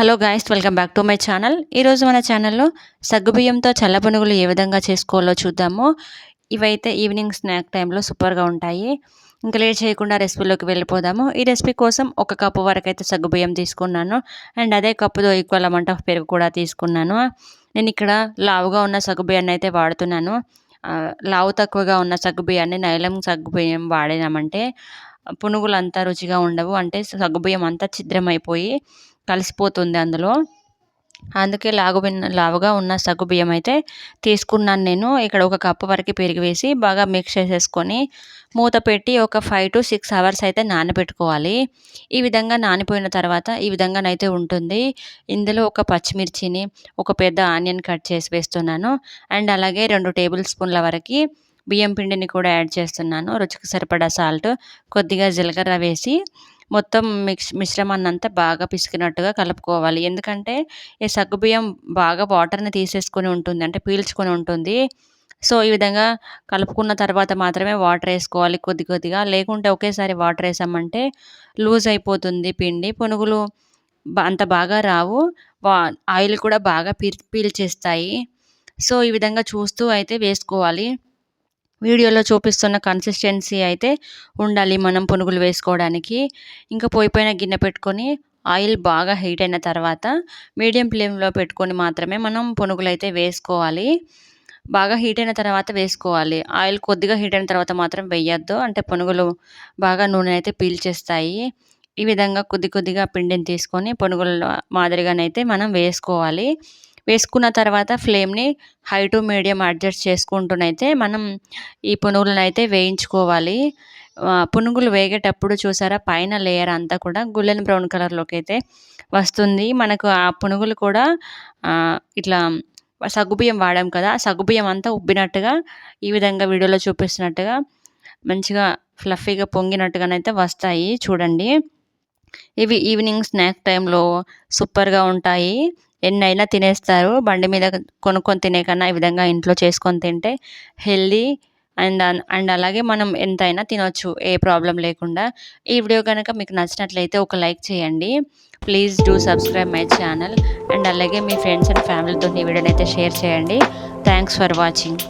Hello guys welcome back to my channel. ఈరోజు మన ఛానల్లో సగ్గుబియ్యంతో చల్ల పునుగులు ఏ విధంగా చేసుకోవాలో చూద్దాము. ఇవైతే ఈవినింగ్ స్నాక్ టైంలో సూపర్గా ఉంటాయి. ఇంకా లేట్ చేయకుండా రెసిపీలోకి వెళ్ళిపోదాము. ఈ రెసిపీ కోసం ఒక కప్పు వరకు అయితే సగ్గుబియ్యం తీసుకున్నాను. అండ్ అదే కప్పుతో ఈక్వల్ అమౌంట్ ఆఫ్ పెరుగు కూడా తీసుకున్నాను. నేను ఇక్కడ లావుగా ఉన్న సగ్గుబియ్యాన్ని అయితే వాడుతున్నాను. లావు తక్కువగా ఉన్న సగ్గుబియ్యాన్ని నైలం సగ్గుబియ్యం వాడినామంటే పునుగులు అంతా రుచిగా ఉండవు. అంటే సగ్గుబియ్యం అంతా ఛిద్రమైపోయి కలిసిపోతుంది అందులో. అందుకే లాగు లావుగా ఉన్న సగ్గు బియ్యం అయితే తీసుకున్నాను నేను. ఇక్కడ ఒక కప్పు వరకు పెరిగి వేసి బాగా మిక్స్ చేసేసుకొని మూత పెట్టి ఒక ఫైవ్ టు సిక్స్ అవర్స్ అయితే నానబెట్టుకోవాలి. ఈ విధంగా నానిపోయిన తర్వాత ఈ విధంగానైతే ఉంటుంది. ఇందులో ఒక పచ్చిమిర్చిని ఒక పెద్ద ఆనియన్ కట్ చేసి వేస్తున్నాను. అండ్ అలాగే రెండు టేబుల్ స్పూన్ల వరకు బియ్యం పిండిని కూడా యాడ్ చేస్తున్నాను. రుచికి సరిపడా సాల్ట్ కొద్దిగా జీలకర్ర వేసి మొత్తం మిక్స్ మిశ్రమాన్ని అంతా బాగా పిసికినట్టుగా కలుపుకోవాలి. ఎందుకంటే ఈ సగ్గుబియ్యం బాగా వాటర్ని తీసేసుకొని ఉంటుంది అంటే పీల్చుకొని ఉంటుంది. సో ఈ విధంగా కలుపుకున్న తర్వాత మాత్రమే వాటర్ వేసుకోవాలి కొద్ది కొద్దిగా. లేకుంటే ఒకేసారి వాటర్ వేసామంటే లూజ్ అయిపోతుంది పిండి. పునుగులు అంత బాగా రావు. ఆయిల్ కూడా బాగా పీ పీల్చేస్తాయి. సో ఈ విధంగా చూస్తూ అయితే వేసుకోవాలి. వీడియోలో చూపిస్తున్న కన్సిస్టెన్సీ అయితే ఉండాలి మనం పునుగులు వేసుకోవడానికి. ఇంకా పోయిపోయిన గిన్నె పెట్టుకొని ఆయిల్ బాగా హీట్ అయిన తర్వాత మీడియం ఫ్లేమ్లో పెట్టుకొని మాత్రమే మనం పునుగులు అయితే వేసుకోవాలి. బాగా హీట్ అయిన తర్వాత వేసుకోవాలి. ఆయిల్ కొద్దిగా హీట్ అయిన తర్వాత మాత్రం వేయద్దు. అంటే పునుగులు బాగా నూనె అయితే పీల్చేస్తాయి. ఈ విధంగా కొద్ది కొద్దిగా పిండిని తీసుకొని పునుగుల మాదిరిగానైతే మనం వేసుకోవాలి. వేసుకున్న తర్వాత ఫ్లేమ్ని హై టు మీడియం అడ్జస్ట్ చేసుకుంటూనైతే మనం ఈ పునుగులను అయితే వేయించుకోవాలి పునుగులు వేగేటప్పుడు చూసారా పైన లేయర్ అంతా కూడా గుల్లెన్ బ్రౌన్ కలర్లోకి అయితే వస్తుంది. మనకు ఆ పునుగులు కూడా ఇట్లా సగ్గుబియ్యం వాడాం కదా ఆ సగ్గుబియ్యం అంతా ఉబ్బినట్టుగా ఈ విధంగా వీడియోలో చూపిస్తున్నట్టుగా మంచిగా ఫ్లఫీగా పొంగినట్టుగానైతే వస్తాయి. చూడండి. ఇవి ఈవినింగ్ స్నాక్ టైంలో సూపర్గా ఉంటాయి. ఎన్నైనా తినేస్తారు. బండి మీద కొనుక్కొని తినే కన్నా ఈ విధంగా ఇంట్లో చేసుకొని తింటే హెల్దీ అండ్ అండ్ అలాగే మనం ఎంతైనా తినొచ్చు ఏ ప్రాబ్లం లేకుండా. ఈ వీడియో కనుక మీకు నచ్చినట్లయితే ఒక లైక్ చేయండి. Please do subscribe my channel and అలాగే మీ ఫ్రెండ్స్ అండ్ ఫ్యామిలీతో ఈ వీడియోని అయితే షేర్ చేయండి. Thanks for watching.